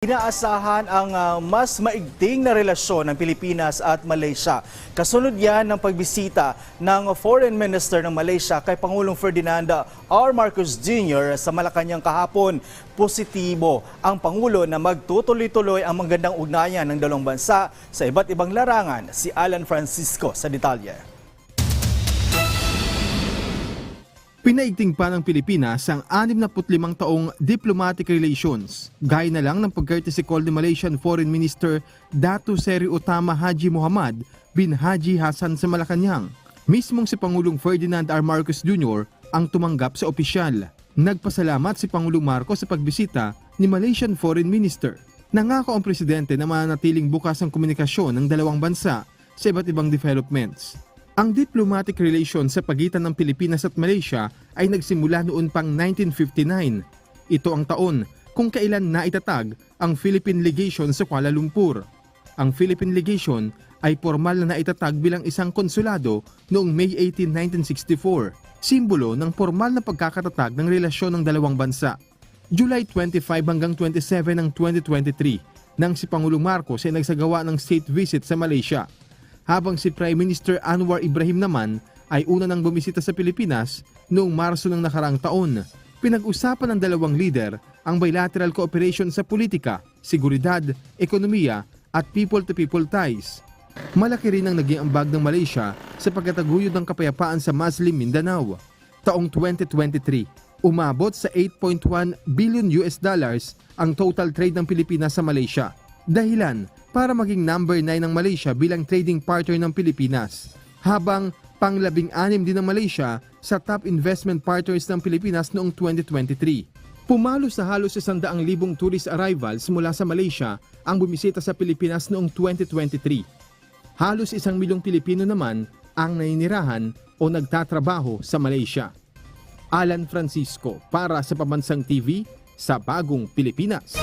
Inaasahan ang ah, mas maigting na relasyon ng Pilipinas at Malaysia. Kasunod yan ng pagbisita ng Foreign Minister ng Malaysia kay Pangulong Ferdinand R. Marcos Jr. sa Malacanang kahapon. Positibo ang Pangulo na magtutuloy-tuloy ang magandang ugnayan ng dalawang bansa sa iba't ibang larangan. Si Alan Francisco sa detalye. Pinaigting pa ng Pilipinas ang 65 taong diplomatic relations. Gaya na lang ng call ni Malaysian Foreign Minister Datu Seri Utama Haji Muhammad bin Haji Hassan sa Malacanang. Mismong si Pangulong Ferdinand R. Marcos Jr. ang tumanggap sa opisyal. Nagpasalamat si Pangulong Marcos sa pagbisita ni Malaysian Foreign Minister. Nangako ang presidente na mananatiling bukas ang komunikasyon ng dalawang bansa sa iba't ibang developments. Ang diplomatic relations sa pagitan ng Pilipinas at Malaysia ay nagsimula noon pang 1959. Ito ang taon kung kailan naitatag ang Philippine Legation sa Kuala Lumpur. Ang Philippine Legation ay formal na naitatag bilang isang konsulado noong May 18, 1964, simbolo ng formal na pagkakatatag ng relasyon ng dalawang bansa. July 25 hanggang 27 ng 2023 nang si Pangulong Marcos ay nagsagawa ng state visit sa Malaysia habang si Prime Minister Anwar Ibrahim naman ay una nang bumisita sa Pilipinas noong Marso ng nakaraang taon. Pinag-usapan ng dalawang leader ang bilateral cooperation sa politika, seguridad, ekonomiya at people-to-people ties. Malaki rin ang naging ambag ng Malaysia sa pagkataguyod ng kapayapaan sa Muslim Mindanao. Taong 2023, umabot sa 8.1 billion US dollars ang total trade ng Pilipinas sa Malaysia. Dahilan para maging number 9 ng Malaysia bilang trading partner ng Pilipinas. Habang panglabing anim din ng Malaysia sa top investment partners ng Pilipinas noong 2023. Pumalo sa halos 100,000 tourist arrivals mula sa Malaysia ang bumisita sa Pilipinas noong 2023. Halos isang milyong Pilipino naman ang naninirahan o nagtatrabaho sa Malaysia. Alan Francisco para sa Pamansang TV sa Bagong Pilipinas.